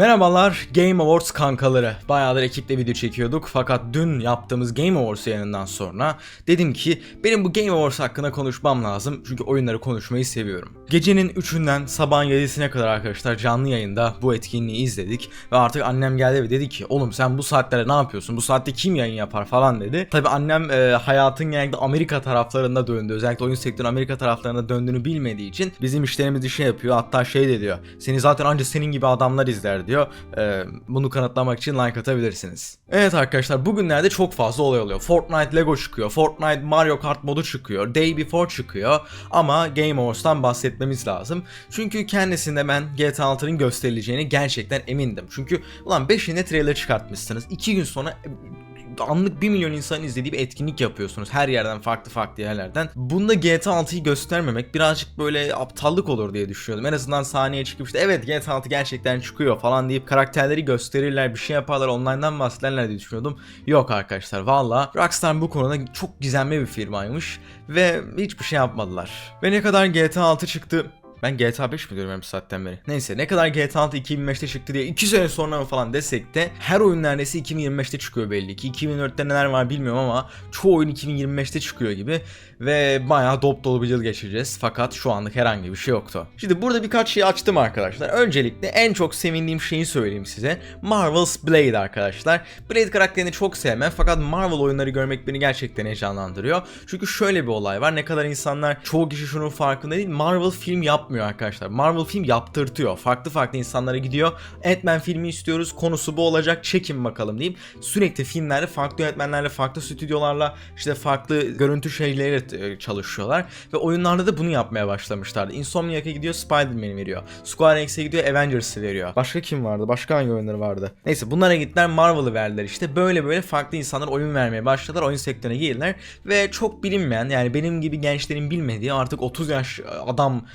Merhabalar Game Awards kankaları. Bayağıdır ekiple video çekiyorduk fakat dün yaptığımız Game Awards yayınından sonra dedim ki benim bu Game Awards hakkında konuşmam lazım çünkü oyunları konuşmayı seviyorum. Gecenin 3'ünden sabahın 7'sine kadar arkadaşlar canlı yayında bu etkinliği izledik ve artık annem geldi ve dedi ki oğlum sen bu saatlere ne yapıyorsun? Bu saatte kim yayın yapar falan dedi. Tabi annem e, hayatın genellikle Amerika taraflarında döndü. Özellikle oyun sektörünün Amerika taraflarında döndüğünü bilmediği için bizim işlerimizi şey yapıyor. Hatta şey de diyor. Seni zaten ancak senin gibi adamlar izler diyor. Ee, bunu kanıtlamak için like atabilirsiniz. Evet arkadaşlar bugünlerde çok fazla olay oluyor. Fortnite Lego çıkıyor. Fortnite Mario Kart modu çıkıyor. Day Before çıkıyor. Ama Game Awards'tan bahsetmemiz lazım. Çünkü kendisinde ben GTA 6'nın gösterileceğine gerçekten emindim. Çünkü ulan 5'ine trailer çıkartmışsınız. 2 gün sonra anlık 1 milyon insanın izlediği bir etkinlik yapıyorsunuz. Her yerden farklı farklı yerlerden. Bunda GTA 6'yı göstermemek birazcık böyle aptallık olur diye düşünüyordum. En azından sahneye çıkıp işte evet GTA 6 gerçekten çıkıyor falan deyip karakterleri gösterirler, bir şey yaparlar, online'dan bahsederler diye düşünüyordum. Yok arkadaşlar valla Rockstar bu konuda çok gizemli bir firmaymış ve hiçbir şey yapmadılar. Ve ne kadar GTA 6 çıktı ben GTA 5 mi diyorum hem saatten beri? Neyse ne kadar GTA 6 2025'te çıktı diye 2 sene sonra mı falan desek de her oyun neredeyse 2025'te çıkıyor belli ki. 2004'te neler var bilmiyorum ama çoğu oyun 2025'te çıkıyor gibi ve bayağı dop dolu bir yıl geçireceğiz. Fakat şu anlık herhangi bir şey yoktu. Şimdi burada birkaç şey açtım arkadaşlar. Öncelikle en çok sevindiğim şeyi söyleyeyim size. Marvel's Blade arkadaşlar. Blade karakterini çok sevmem fakat Marvel oyunları görmek beni gerçekten heyecanlandırıyor. Çünkü şöyle bir olay var. Ne kadar insanlar çoğu kişi şunun farkında değil. Marvel film yapmıyor arkadaşlar. Marvel film yaptırtıyor. Farklı farklı insanlara gidiyor. Ant-Man filmi istiyoruz. Konusu bu olacak. Çekin bakalım deyip sürekli filmlerde farklı yönetmenlerle, farklı stüdyolarla işte farklı görüntü şeyleri e, çalışıyorlar ve oyunlarda da bunu yapmaya başlamışlardı. Insomniac'a gidiyor Spider-Man'i veriyor. Square Enix'e gidiyor Avengers'ı veriyor. Başka kim vardı? Başka hangi oyunları vardı? Neyse bunlara gittiler Marvel'ı verdiler işte. Böyle böyle farklı insanlar oyun vermeye başladılar. Oyun sektörüne girdiler ve çok bilinmeyen yani benim gibi gençlerin bilmediği artık 30 yaş adam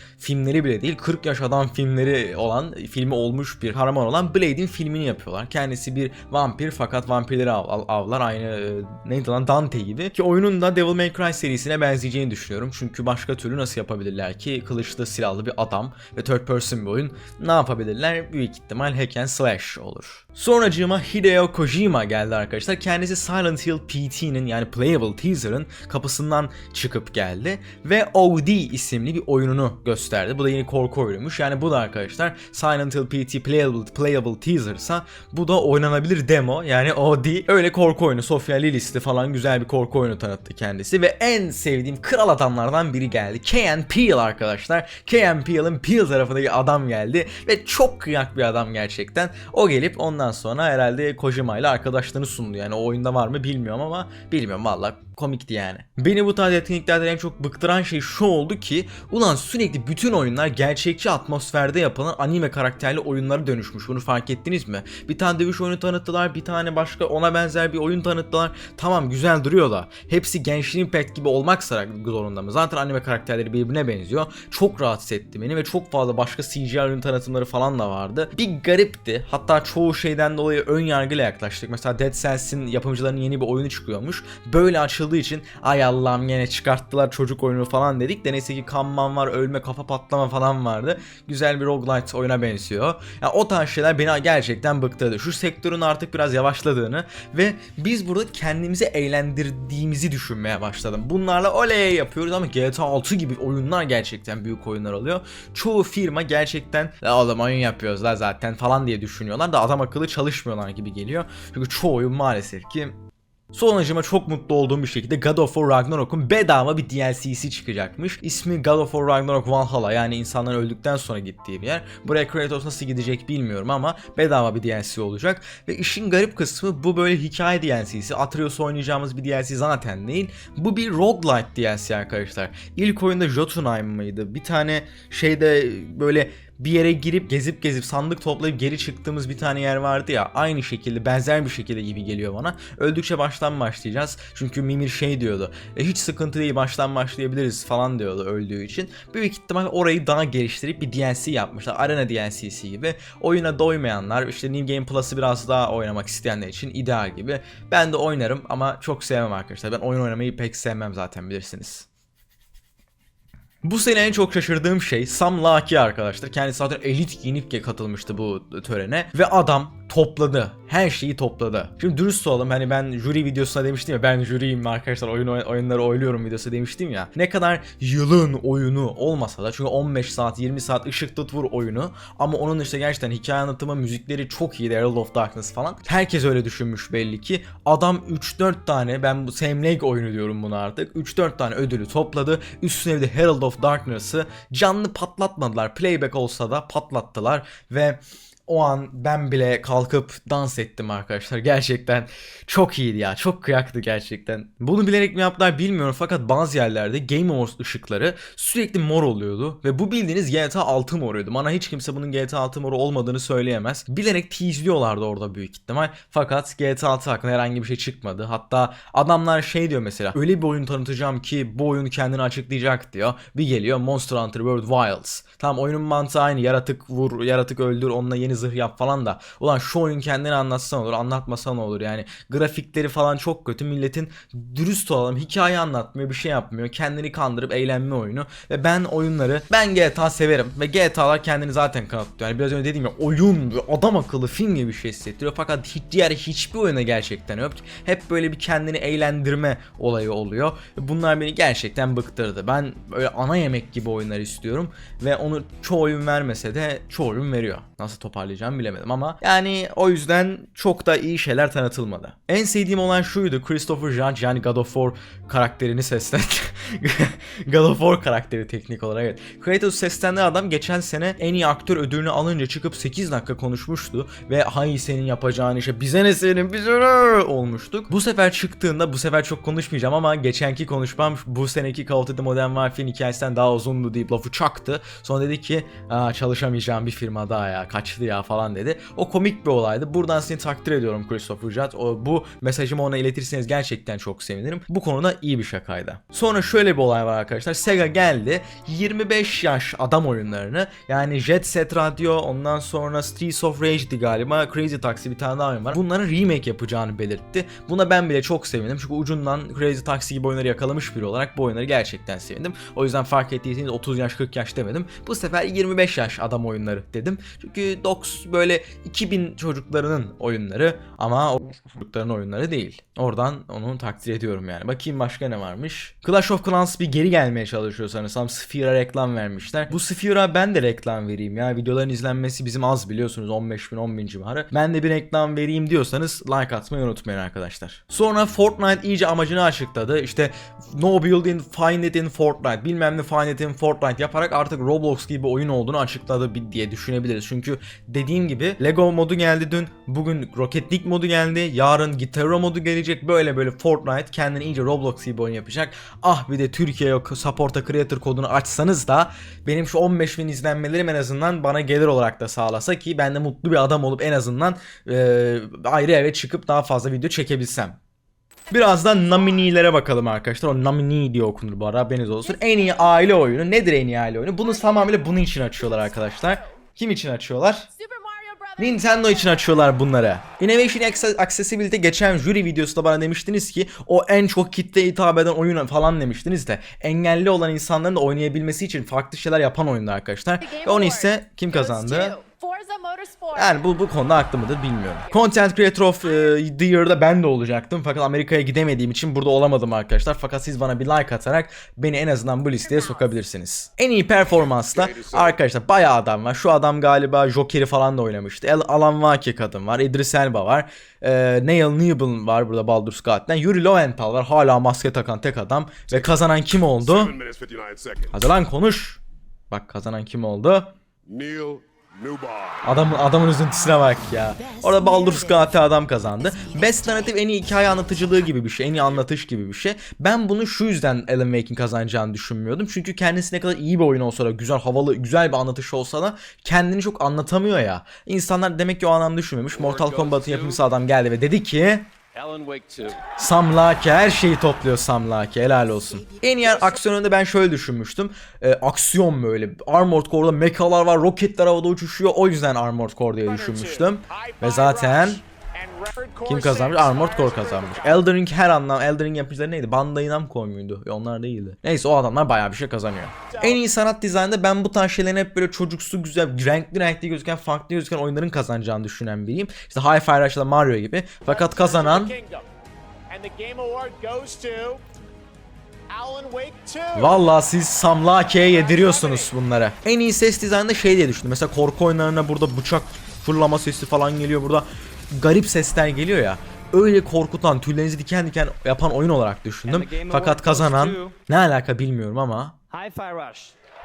filmleri bile değil 40 yaş adam filmleri olan filmi olmuş bir kahraman olan Blade'in filmini yapıyorlar. Kendisi bir vampir fakat vampirleri av, av- avlar aynı e, neydi lan Dante gibi ki oyunun da Devil May Cry serisine benzeyeceğini düşünüyorum. Çünkü başka türlü nasıl yapabilirler ki kılıçlı silahlı bir adam ve third person bir oyun ne yapabilirler? Büyük ihtimal hack and slash olur. Sonracığıma Hideo Kojima geldi arkadaşlar. Kendisi Silent Hill PT'nin yani Playable Teaser'ın kapısından çıkıp geldi ve OD isimli bir oyununu gösterdi. Bu da yeni korku oyunuymuş. Yani bu da arkadaşlar Silent Hill PT Playable, Playable Teaser'sa bu da oynanabilir demo. Yani OD öyle korku oyunu. Sofia Lilis'li falan güzel bir korku oyunu tanıttı kendisi ve en sevdiğim kral adamlardan biri geldi. Key Peele arkadaşlar. Key Peele'ın Peele tarafındaki adam geldi ve çok kıyak bir adam gerçekten. O gelip ondan sonra herhalde Kojima ile arkadaşlığını sundu. Yani o oyunda var mı bilmiyorum ama bilmiyorum valla komikti yani. Beni bu tarz etkinliklerden en çok bıktıran şey şu oldu ki ulan sürekli bütün oyunlar gerçekçi atmosferde yapılan anime karakterli oyunlara dönüşmüş. Bunu fark ettiniz mi? Bir tane dövüş oyunu tanıttılar, bir tane başka ona benzer bir oyun tanıttılar. Tamam güzel duruyor da hepsi Genshin Impact gibi olmak zorunda mı? Zaten anime karakterleri birbirine benziyor. Çok rahatsız etti beni ve çok fazla başka CGI oyun tanıtımları falan da vardı. Bir garipti. Hatta çoğu şeyden dolayı ön yargıyla yaklaştık. Mesela Dead Cells'in yapımcılarının yeni bir oyunu çıkıyormuş. Böyle açıldığı için ay Allah'ım yine çıkarttılar çocuk oyunu falan dedik. De neyse ki kanman var, ölme, kafa patlama falan vardı. Güzel bir roguelite oyuna benziyor. Yani o tarz şeyler beni gerçekten bıktırdı. Şu sektörün artık biraz yavaşladığını ve biz burada kendimizi eğlendirdiğimizi düşünmeye başladım. Bunlarla oley yapıyoruz ama GTA 6 gibi oyunlar gerçekten büyük oyunlar oluyor. Çoğu firma gerçekten la oğlum oyun yapıyoruz la zaten falan diye düşünüyorlar da adam akıllı çalışmıyorlar gibi geliyor. Çünkü çoğu oyun maalesef ki Sonucuma çok mutlu olduğum bir şekilde God of War Ragnarok'un bedava bir DLC'si çıkacakmış. İsmi God of War Ragnarok Valhalla yani insanların öldükten sonra gittiği bir yer. Buraya Kratos nasıl gidecek bilmiyorum ama bedava bir DLC olacak. Ve işin garip kısmı bu böyle hikaye DLC'si. Atreus oynayacağımız bir DLC zaten değil. Bu bir roguelite DLC arkadaşlar. İlk oyunda Jotunheim mıydı? Bir tane şeyde böyle bir yere girip gezip gezip sandık toplayıp geri çıktığımız bir tane yer vardı ya aynı şekilde benzer bir şekilde gibi geliyor bana. Öldükçe baştan başlayacağız. Çünkü Mimir şey diyordu. E, hiç sıkıntı değil baştan başlayabiliriz falan diyordu öldüğü için. Büyük ihtimal orayı daha geliştirip bir DLC yapmışlar. Arena DLC'si gibi. Oyuna doymayanlar işte New Game Plus'ı biraz daha oynamak isteyenler için ideal gibi. Ben de oynarım ama çok sevmem arkadaşlar. Ben oyun oynamayı pek sevmem zaten bilirsiniz. Bu sene en çok şaşırdığım şey Sam Laki arkadaşlar. Kendisi zaten elit giyinip katılmıştı bu törene. Ve adam topladı. Her şeyi topladı. Şimdi dürüst olalım hani ben jüri videosuna demiştim ya ben jüriyim arkadaşlar oyun oyunları oyluyorum videosu demiştim ya. Ne kadar yılın oyunu olmasa da çünkü 15 saat 20 saat ışık tut vur oyunu ama onun işte gerçekten hikaye anlatımı müzikleri çok iyi Herald of Darkness falan. Herkes öyle düşünmüş belli ki. Adam 3-4 tane ben bu Sam Lake oyunu diyorum bunu artık. 3-4 tane ödülü topladı. Üstüne bir de Herald of Darkness'ı canlı patlatmadılar. Playback olsa da patlattılar ve o an ben bile kalkıp dans ettim arkadaşlar. Gerçekten çok iyiydi ya. Çok kıyaktı gerçekten. Bunu bilerek mi yaptılar bilmiyorum fakat bazı yerlerde Game Awards ışıkları sürekli mor oluyordu. Ve bu bildiğiniz GTA 6 moruydu. Bana hiç kimse bunun GTA 6 moru olmadığını söyleyemez. Bilerek tease'liyorlardı orada büyük ihtimal. Fakat GTA 6 hakkında herhangi bir şey çıkmadı. Hatta adamlar şey diyor mesela. Öyle bir oyun tanıtacağım ki bu oyun kendini açıklayacak diyor. Bir geliyor Monster Hunter World Wilds. Tamam oyunun mantığı aynı. Yaratık vur, yaratık öldür, onunla yeni zırh yap falan da. Ulan şu oyun kendini anlatsan olur, anlatmasan olur yani. Grafikleri falan çok kötü. Milletin dürüst olalım hikaye anlatmıyor, bir şey yapmıyor. Kendini kandırıp eğlenme oyunu. Ve ben oyunları, ben GTA severim. Ve GTA'lar kendini zaten kanıtlıyor. Yani biraz önce dediğim ya oyun, adam akıllı film gibi bir şey hissettiriyor. Fakat hiç, diğer hiçbir oyuna gerçekten yok. Hep böyle bir kendini eğlendirme olayı oluyor. Bunlar beni gerçekten bıktırdı. Ben böyle ana yemek gibi oyunlar istiyorum. Ve onu çoğu oyun vermese de çoğu oyun veriyor. Nasıl toparlayacağım bilemedim ama yani o yüzden çok da iyi şeyler tanıtılmadı. En sevdiğim olan şuydu Christopher Judge yani God of War karakterini seslen God of War karakteri teknik olarak evet. Kratos seslendiği adam geçen sene en iyi aktör ödülünü alınca çıkıp 8 dakika konuşmuştu ve hay senin yapacağın işe bize ne senin bize ne olmuştuk. Bu sefer çıktığında bu sefer çok konuşmayacağım ama geçenki konuşmam bu seneki Call of Duty Modern Warfare'in hikayesinden daha uzundu deyip lafı çaktı. Sonra dedi ki çalışamayacağım bir firma daha ya kaçtı ya falan dedi. O komik bir olaydı. Buradan seni takdir ediyorum Christopher Judge. O, bu mesajımı ona iletirseniz gerçekten çok sevinirim. Bu konuda iyi bir şakaydı. Sonra şöyle bir olay var arkadaşlar. Sega geldi 25 yaş adam oyunlarını yani Jet Set Radio ondan sonra Streets of Rage'di galiba Crazy Taxi bir tane daha oyun var. Bunların remake yapacağını belirtti. Buna ben bile çok sevindim çünkü ucundan Crazy Taxi gibi oyunları yakalamış biri olarak bu oyunları gerçekten sevindim. O yüzden fark ettiyseniz 30 yaş 40 yaş demedim. Bu sefer 25 yaş adam oyunları dedim. Çünkü Dox böyle 2000 çocuklarının oyunları ama o çocukların oyunları değil. Oradan onu takdir ediyorum yani. Bakayım başka ne varmış. Clash of Clans bir geri gelmeye çalışıyor sanırsam. Sphere'a reklam vermişler. Bu Sphere'a ben de reklam vereyim ya. Videoların izlenmesi bizim az biliyorsunuz. 15 bin 10 bin civarı. Ben de bir reklam vereyim diyorsanız like atmayı unutmayın arkadaşlar. Sonra Fortnite iyice amacını açıkladı. İşte no build in find it in Fortnite bilmem ne find it in Fortnite yaparak artık Roblox gibi oyun olduğunu açıkladı diye düşünebiliriz. Çünkü dediğim gibi Lego modu geldi dün. Bugün Rocket League modu geldi. Yarın Guitar modu gelecek. Böyle böyle Fortnite kendini iyice Roblox gibi oyun yapacak. Ah bir de Türkiye yok support'a creator kodunu açsanız da benim şu 15 bin izlenmelerim en azından bana gelir olarak da sağlasa ki ben de mutlu bir adam olup en azından eee, ayrı eve çıkıp daha fazla video çekebilsem. Birazdan nominilere bakalım arkadaşlar. O nomini diye okunur bu ara haberiniz olsun. En iyi aile oyunu. Nedir en iyi aile oyunu? Bunu tamamıyla bunun için açıyorlar arkadaşlar. Kim için açıyorlar? Nintendo için açıyorlar bunları. Innovation Acce- Accessibility geçen jüri videosunda bana demiştiniz ki o en çok kitle hitap eden oyun falan demiştiniz de engelli olan insanların da oynayabilmesi için farklı şeyler yapan oyunlar arkadaşlar. Ve onu ise kim kazandı? Yani bu bu konuda haklı mıdır bilmiyorum. Content Creator of e, the Year'da ben de olacaktım fakat Amerika'ya gidemediğim için burada olamadım arkadaşlar. Fakat siz bana bir like atarak beni en azından bu listeye sokabilirsiniz. En iyi performansta arkadaşlar bayağı adam var. Şu adam galiba Joker'i falan da oynamıştı. El Alan Wake kadın var. Idris Elba var. E, Neil Newell var burada Baldur's Gate'den. Yuri Lowenthal var. Hala maske takan tek adam. Ve kazanan kim oldu? 7 minutes 59 seconds. Hadi lan konuş. Bak kazanan kim oldu? Neil Newbar. Adamın üzüntüsüne bak ya. Orada Baldur's Gate adam kazandı. Best Narrative en iyi hikaye anlatıcılığı gibi bir şey. En iyi anlatış gibi bir şey. Ben bunu şu yüzden Alan Wake'in kazanacağını düşünmüyordum. Çünkü kendisi ne kadar iyi bir oyun olsa da güzel havalı güzel bir anlatış olsa da kendini çok anlatamıyor ya. İnsanlar demek ki o anlamda düşünmemiş. Mortal Kombat'ın yapımcısı adam geldi ve dedi ki Alan Wake 2. Sam Lake her şeyi topluyor Sam Lake helal olsun. En iyi aksiyonunda ben şöyle düşünmüştüm. Ee, aksiyon böyle. Armored Core'da mekalar var, roketler havada uçuşuyor. O yüzden Armored Core diye düşünmüştüm. Ve zaten Kim kazanmış? Armored Core kazanmış. Elden Ring her anlam Elden Ring yapımcıları neydi? Bandai Namco muydu? E, Onlar değildi. Neyse o adamlar bayağı bir şey kazanıyor. En iyi sanat dizaynında ben bu tarz şeylerin hep böyle çocuksu güzel, renkli renkli gözüken, farklı gözüken oyunların kazanacağını düşünen biriyim. İşte Hi-Fi Rush'la Mario gibi. Fakat kazanan Kingdom. And the game award goes to Alan Wake 2. Vallahi siz Sam Lake'ye yediriyorsunuz bunlara. En iyi ses dizaynında şey diye düşündüm. Mesela korku oyunlarına burada bıçak fırlama sesi falan geliyor. Burada garip sesler geliyor ya. Öyle korkutan, tüylerinizi diken diken yapan oyun olarak düşündüm. Fakat kazanan ne alaka bilmiyorum ama Hi-Fi Rush.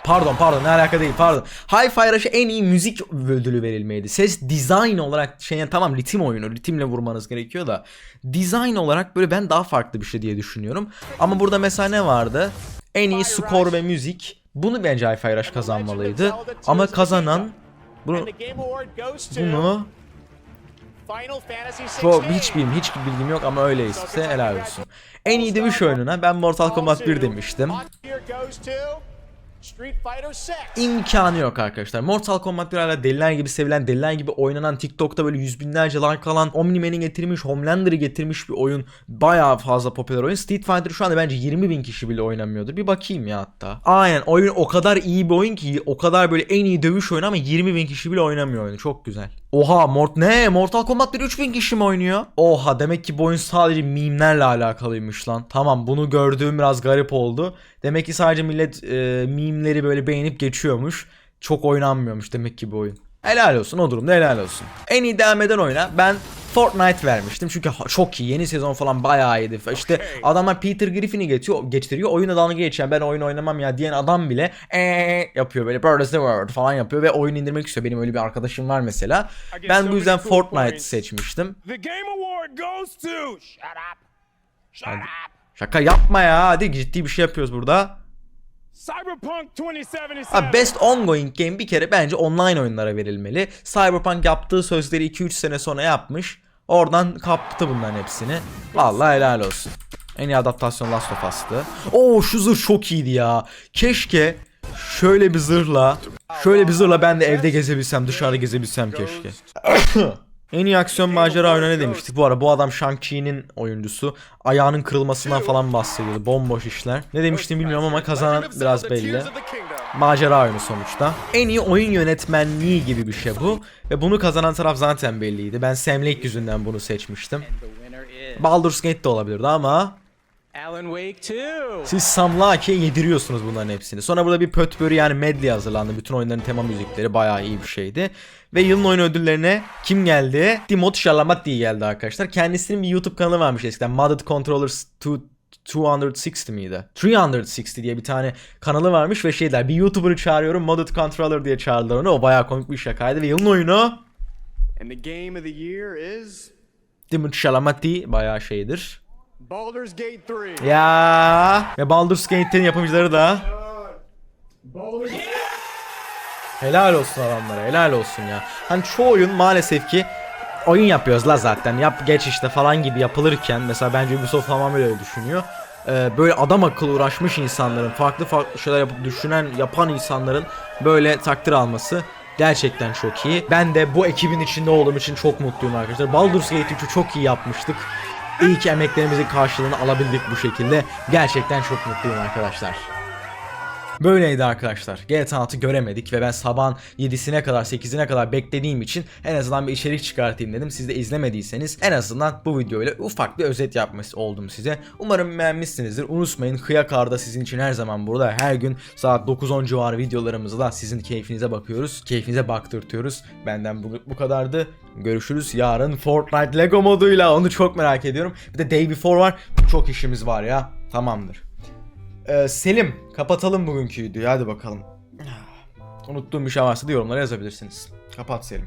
Pardon pardon ne alaka değil pardon. Hi-Fi Rush'a en iyi müzik ödülü verilmeydi. Ses design olarak şey yani tamam ritim oyunu ritimle vurmanız gerekiyor da design olarak böyle ben daha farklı bir şey diye düşünüyorum. Ama burada mesela ne vardı? En iyi skor ve müzik. Bunu bence Hi-Fi Rush kazanmalıydı. Ama kazanan bunu bunu Final Fantasy 16. çok hiç bilgim hiç bilgim yok ama öyleyse helal olsun. En iyi dövüş oyununa ben Mortal Kombat 1 demiştim. Here goes to Street Fighter 6. İmkanı yok arkadaşlar. Mortal Kombat 1 hala deliler gibi sevilen, deliler gibi oynanan, TikTok'ta böyle yüz binlerce like alan, Omni-Man'i getirmiş, Homelander'ı getirmiş bir oyun. Bayağı fazla popüler oyun. Street Fighter şu anda bence 20 bin kişi bile oynamıyordur. Bir bakayım ya hatta. Aynen oyun o kadar iyi bir oyun ki, o kadar böyle en iyi dövüş oyunu ama 20 bin kişi bile oynamıyor oyunu. Çok güzel. Oha Mort ne? Mortal Kombat 1 3000 kişi mi oynuyor? Oha demek ki bu oyun sadece mimlerle alakalıymış lan. Tamam bunu gördüğüm biraz garip oldu. Demek ki sadece millet e, mimleri böyle beğenip geçiyormuş. Çok oynanmıyormuş demek ki bu oyun. Helal olsun o durumda helal olsun. En iyi devam eden oyuna ben Fortnite vermiştim çünkü çok iyi yeni sezon falan bayağı iyiydi. İşte adamlar Peter Griffin'i geçiyor, geçtiriyor oyuna dalga geçen ben oyun oynamam ya diyen adam bile eee yapıyor böyle Bird the word falan yapıyor ve oyun indirmek istiyor. Benim öyle bir arkadaşım var mesela. Ben bu yüzden Fortnite seçmiştim. Up. Şaka yapma ya hadi ciddi bir şey yapıyoruz burada. Cyberpunk 2077. Abi best ongoing game bir kere bence online oyunlara verilmeli. Cyberpunk yaptığı sözleri 2-3 sene sonra yapmış. Oradan kaptı bunların hepsini. Vallahi helal olsun. En iyi adaptasyon Last of Us'tı. Oo şu zırh çok iyiydi ya. Keşke şöyle bir zırhla şöyle bir zırhla ben de evde gezebilsem dışarıda gezebilsem keşke. En iyi aksiyon macera oyunu ne demiştik? Bu ara bu adam Shang-Chi'nin oyuncusu. Ayağının kırılmasından falan bahsediyordu. Bomboş işler. Ne demiştim bilmiyorum ama kazanan biraz belli. Macera oyunu sonuçta. En iyi oyun yönetmenliği gibi bir şey bu. Ve bunu kazanan taraf zaten belliydi. Ben Sam Lake yüzünden bunu seçmiştim. Baldur's Gate de olabilirdi ama Alan Wake 2. siz Sam Lake'ye yediriyorsunuz bunların hepsini. Sonra burada bir Potpourri yani medley hazırlandı. Bütün oyunların tema müzikleri bayağı iyi bir şeydi. Ve yılın oyun ödüllerine kim geldi? Timothée Chalamet diye geldi arkadaşlar. Kendisinin bir YouTube kanalı varmış eskiden. Modded Controllers 2 260 miydi? 360 diye bir tane kanalı varmış ve şeyler bir YouTuber'ı çağırıyorum Modded Controller diye çağırdılar onu. O bayağı komik bir şakaydı ve yılın oyunu And the game of the year is Timothée Chalamet bayağı şeydir. Baldur's Gate 3. Ya ve Baldur's Gate'in yapımcıları da Helal olsun adamlara helal olsun ya. Hani çoğu oyun maalesef ki oyun yapıyoruz la zaten yap geç işte falan gibi yapılırken mesela bence Ubisoft falan böyle düşünüyor. Ee, böyle adam akıllı uğraşmış insanların farklı farklı şeyler yapıp düşünen yapan insanların böyle takdir alması gerçekten çok iyi. Ben de bu ekibin içinde olduğum için çok mutluyum arkadaşlar. Baldur's Gate 3'ü çok iyi yapmıştık. İyi ki emeklerimizin karşılığını alabildik bu şekilde. Gerçekten çok mutluyum arkadaşlar. Böyleydi arkadaşlar. GTA 6 göremedik ve ben sabahın 7'sine kadar 8'ine kadar beklediğim için en azından bir içerik çıkartayım dedim. Siz de izlemediyseniz en azından bu videoyla ufak bir özet yapmış oldum size. Umarım beğenmişsinizdir. Unutmayın Kıyak Arda sizin için her zaman burada. Her gün saat 9-10 civarı videolarımızda sizin keyfinize bakıyoruz. Keyfinize baktırtıyoruz. Benden bu, bu kadardı. Görüşürüz yarın Fortnite Lego moduyla. Onu çok merak ediyorum. Bir de Day Before var. Çok işimiz var ya. Tamamdır. Ee, Selim kapatalım bugünkü videoyu hadi bakalım. Unuttuğum bir şey varsa da yorumlara yazabilirsiniz. Kapat Selim.